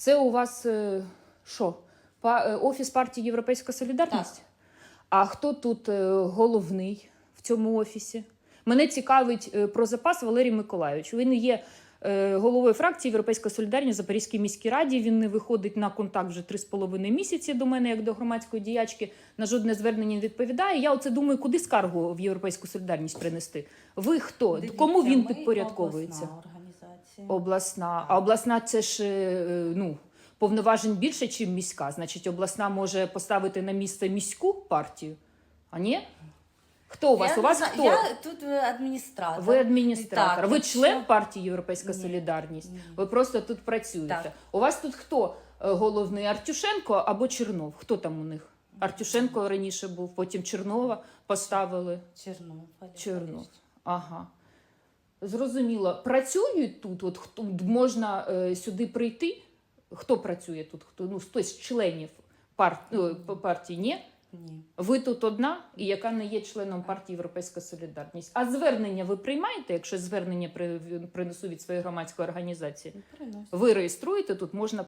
Це у вас е, що? Е, Офіс партії Європейська Солідарність? Так. А хто тут е, головний в цьому офісі? Мене цікавить про запас Валерій Миколайович. Він є головою фракції Європейська Солідарність в Запорізькій міській раді. Він не виходить на контакт вже три з половиною місяці до мене, як до громадської діячки. На жодне звернення не відповідає. Я оце думаю, куди скаргу в Європейську Солідарність принести. Ви хто? Дивіться, Кому він підпорядковується? Обласна. Обласна. А обласна це ж е, ну, повноважень більше, ніж міська. Значить, обласна може поставити на місце міську партію. А ні? Хто у вас? Я у вас знаю, хто? Я тут е, адміністратор. Ви адміністратор. Так, ви якщо- член партії Європейська Ні. Солідарність. Ні. Ви просто тут працюєте. Так. У вас тут хто е, головний? Артюшенко або Чернов? Хто там у них? Артюшенко раніше був, потім Чернова поставили. Чернов. Чернов. Ага. Зрозуміло. Працюють тут, от хто можна е, сюди прийти? Хто працює тут? Хто ну хтось з членів пар, ну, партії? Ні? Ні. Ви тут одна, і яка не є членом партії Європейська Солідарність. А звернення ви приймаєте, якщо звернення при, принесу від своєї громадської організації? Не. Ви реєструєте тут, можна